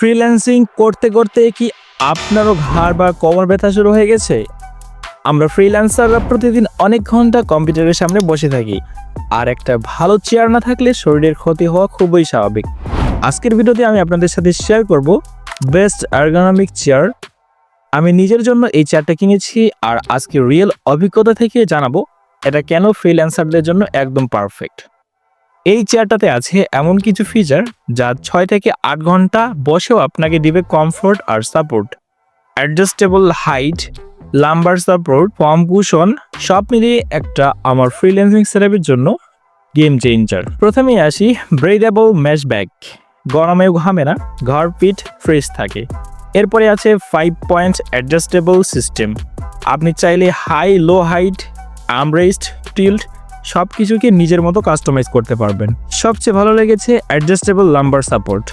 Freelancing করতে করতে কি আপনারও ঘাড় বা কোমর ব্যথা শুরু হয়ে গেছে? আমরা ফ্রিল্যান্সাররা প্রতিদিন অনেক ঘণ্টা কম্পিউটারের সামনে বসে থাকি। আর একটা ভালো চেয়ার না থাকলে শরীরের ক্ষতি হওয়া খুবই স্বাভাবিক। আজকের ভিডিওতে আমি আপনাদের সাথে শেয়ার করব বেস্ট আর্গোনমিক চেয়ার আমি নিজের জন্য এই চেয়ারটা কিনেছি আর আজকে রিয়েল অভিজ্ঞতা থেকে জানাব এটা কেন ফ্রিল্যান্সারদের জন্য একদম পারফেক্ট এই চেয়ারটাতে আছে এমন কিছু ফিচার যা ছয় থেকে আট ঘণ্টা বসেও আপনাকে দিবে কমফোর্ট আর support adjustable height lumbar support foam cushion সব মিলিয়ে একটা আমার ফ্রিল্যান্সিং সেরাপের জন্য গেম চেঞ্জার প্রথমেই আসি ব্রেদেবল ম্যাশ ব্যাগ গরমেও ঘামে না ঘর পিঠ ফ্রেশ থাকে। এরপরে আছে ফাইভ পয়েন্ট অ্যাডজাস্টেবল সিস্টেম আপনি চাইলে high low height armrest tilt সব কিছুকে নিজের মতো কাস্টমাইজ করতে পারবেন। সবচেয়ে ভালো লেগেছে অ্যাডজাস্টেবল লাম্বার সাপোর্ট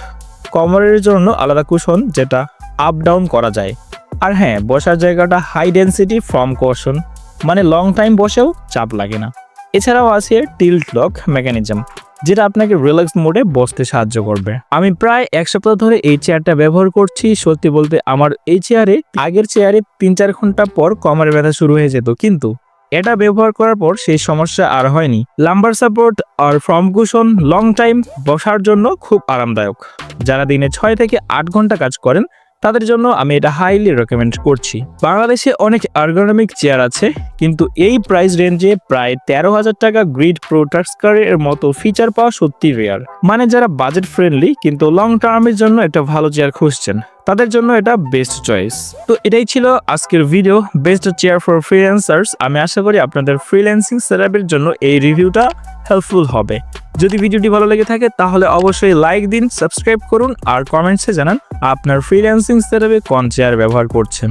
কমরের জন্য আলাদা কুশন যেটা আপ ডাউন করা যায়। আর হ্যাঁ বসার জায়গাটা হাই ডেন্সিটি ফর্ম কোশন মানে লং টাইম বসেও চাপ লাগে না। এছাড়াও আছে টিল্ট লক মেকানিজম যেটা আপনাকে রিল্যাক্স মোডে বসতে সাহায্য করবে। আমি প্রায় এক সপ্তাহ ধরে এই চেয়ারটা ব্যবহার করছি, সত্যি বলতে আমার এই চেয়ারে আগের চেয়ারে তিন চার ঘণ্টা পর কোমরে ব্যথা শুরু হয়ে যেত। কিন্তু এটা ব্যবহার করার পর সেই সমস্যা আর হয়নি। লাম্বার সাপোর্ট আর ফ্রম কুশন লং টাইম বসার জন্য খুব আরামদায়ক। যারা দিনে ছয় থেকে আট ঘণ্টা কাজ করেন তাদের জন্য আমি এটা হাইলি রেকমেন্ড করছি। বাংলাদেশে অনেক আর্গোনমিক চেয়ার আছে, কিন্তু এই প্রাইস রেঞ্জে প্রায় তেরো হাজার টাকা গ্রিড প্রো টাস্কারের মতো ফিচার পাওয়া সত্যি রেয়ার মানে যারা বাজেট ফ্রেন্ডলি কিন্তু লং টার্মের জন্য একটা ভালো চেয়ার খুঁজছেন, তাদের জন্য এটা বেস্ট চয়েস তো এটাই ছিল আজকের video best chair for freelancers আমি আশা করি আপনাদের ফ্রিল্যান্সিং সেটআপের জন্য এই রিভিউটা হেল্পফুল হবে। যদি ভিডিওটি ভালো লেগে থাকে, তাহলে অবশ্যই লাইক দিন সাবস্ক্রাইব করুন, আর কমেন্টসে জানান আপনার ফ্রিল্যান্সিং সেটআপে কোন চেয়ার ব্যবহার করছেন।